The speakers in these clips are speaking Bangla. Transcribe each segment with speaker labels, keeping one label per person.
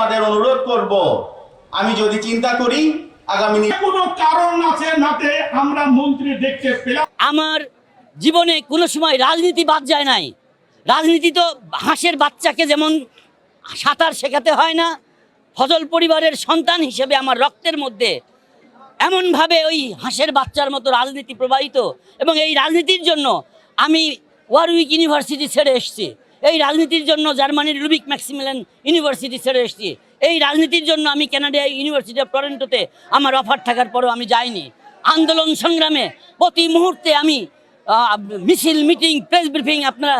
Speaker 1: আপনাদের অনুরোধ করব আমি যদি চিন্তা করি আগামী
Speaker 2: কোনো কারণ আছে নাতে আমরা মন্ত্রী দেখতে পেলাম।
Speaker 3: আমার জীবনে কোনো সময় রাজনীতি বাদ যায় নাই। রাজনীতি তো হাঁসের বাচ্চাকে যেমন সাঁতার শেখাতে হয় না ফজল পরিবারের সন্তান হিসেবে আমার রক্তের মধ্যে এমনভাবে ওই হাঁসের বাচ্চার মতো রাজনীতি প্রবাহিত এবং এই রাজনীতির জন্য আমি ওয়ারউইক ইউনিভার্সিটি ছেড়ে এসেছি। এই রাজনীতির জন্য জার্মানির লুবিক ম্যাক্সিমিলান ইউনিভার্সিটি ছেড়ে এসেছি। এই রাজনীতির জন্য আমি কানাডিয়া ইউনিভার্সিটি অফ টরেন্টোতে আমার অফার থাকার পরেও আমি যাইনি। আন্দোলন সংগ্রামে প্রতি মুহূর্তে আমি মিছিল, মিটিং, প্রেস ব্রিফিং আপনারা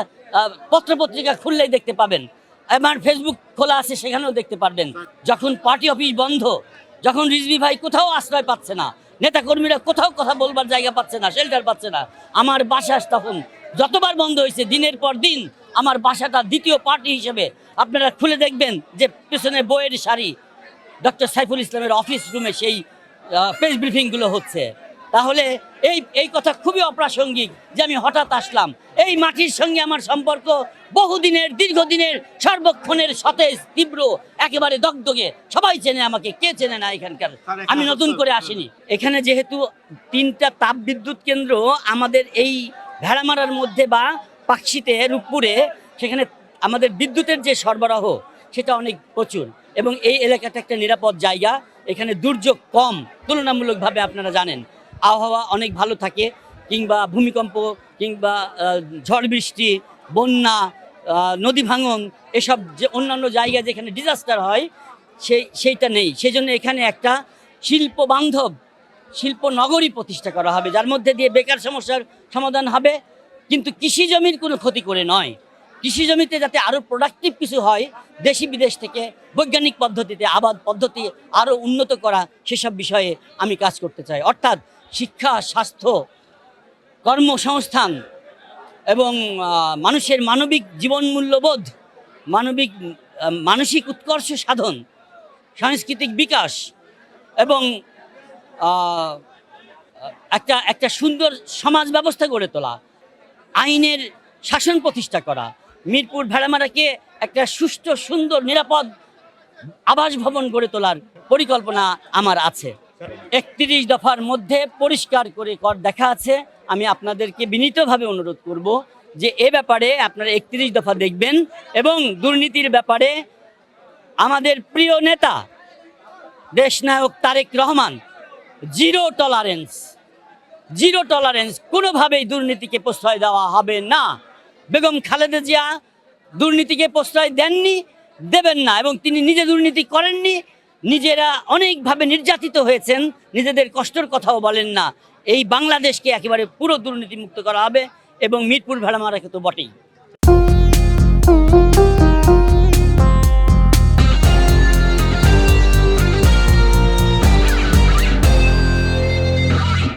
Speaker 3: পত্রপত্রিকা খুললেই দেখতে পাবেন। আমার ফেসবুক খোলা আছে, সেখানেও দেখতে পারবেন। যখন পার্টি অফিস বন্ধ, যখন রিজভি ভাই কোথাও আশ্রয় পাচ্ছে না নেতাকর্মীরা কোথাও কথা বলবার জায়গা পাচ্ছে না শেল্টার পাচ্ছে না। আমার বাসা তখন যতবার বন্ধ হয়েছে, দিনের পর দিন আমার বাসাটা দ্বিতীয় পার্টি হিসেবে আপনারা খুলে দেখবেন যে পেছনে বইয়ের শাড়ি। ডক্টর সাইফুল ইসলামের অফিস রুমে সেই প্রেস ব্রিফিংগুলো হচ্ছে। তাহলে এই এই কথা খুবই অপ্রাসঙ্গিক যে আমি হঠাৎ আসলাম। এই মাটির সঙ্গে আমার সম্পর্ক বহুদিনের দীর্ঘদিনের সর্বক্ষণের সতেজ তীব্র একেবারে দগদগে। সবাই চেনে আমাকে কে চেনে না এখানকার? আমি নতুন করে আসিনি। এখানে যেহেতু তিনটা তাপ বিদ্যুৎ কেন্দ্র আমাদের এই ভেড়ামারার মধ্যে বা পাকশিতে রূপপুরে সেখানে আমাদের বিদ্যুতের যে সরবরাহ সেটা অনেক প্রচুর। এবং এই এলাকাটা একটা নিরাপদ জায়গা। এখানে দুর্যোগ কম তুলনামূলকভাবে আপনারা জানেন। আবহাওয়া অনেক ভালো থাকে, কিংবা ভূমিকম্প, কিংবা ঝড় বৃষ্টি, বন্যা নদী ভাঙন, এসব যে অন্যান্য জায়গায় যেখানে ডিজাস্টার হয়, সেই, সেইটা নেই। সেই জন্য এখানে একটা শিল্প বান্ধব, শিল্প নগরী প্রতিষ্ঠা করা হবে, যার মধ্যে দিয়ে বেকার সমস্যার সমাধান হবে। কিন্তু কৃষি জমির কোনো ক্ষতি করে নয়। কৃষি জমিতে যাতে আরও প্রোডাক্টিভ কিছু হয়, দেশি বিদেশ থেকে বৈজ্ঞানিক পদ্ধতিতে, আবাদ পদ্ধতি আরও উন্নত করা, সেসব বিষয়ে আমি কাজ করতে চাই। অর্থাৎ শিক্ষা, স্বাস্থ্য, কর্মসংস্থান এবং মানুষের মানবিক জীবন মূল্যবোধ মানবিক মানসিক উৎকর্ষ সাধন, সাংস্কৃতিক বিকাশ এবং একটা একটা সুন্দর সমাজ ব্যবস্থা গড়ে তোলা, আইনের শাসন প্রতিষ্ঠা করা, মিরপুর ভেড়ামারাকে একটা সুষ্ঠু, সুন্দর, নিরাপদ আবাস ভবন গড়ে তোলার পরিকল্পনা আমার আছে। একত্রিশ দফার মধ্যে পরিষ্কার করে কর দেখা আছে। আমি আপনাদেরকে বিনীতভাবে অনুরোধ করব যে এ ব্যাপারে আপনারা একত্রিশ দফা দেখবেন এবং দুর্নীতির ব্যাপারে আমাদের প্রিয় নেতা দেশনায়ক Tarique Rahman zero tolerance zero tolerance কোনোভাবেই দুর্নীতিকে প্রশ্রয় দেওয়া হবে না। বেগম খালেদা জিয়া দুর্নীতিকে প্রশ্রয় দেননি, দেবেন না এবং তিনি নিজে দুর্নীতি করেননি নিজেরা অনেকভাবে নির্যাতিত হয়েছেন, নিজেদের কষ্টর কথাও বলেন না। এই বাংলাদেশকে একেবারে পুরো দুর্নীতিমুক্ত করা হবে এবং মিরপুর ভেড়ামারাকে তো বটেই।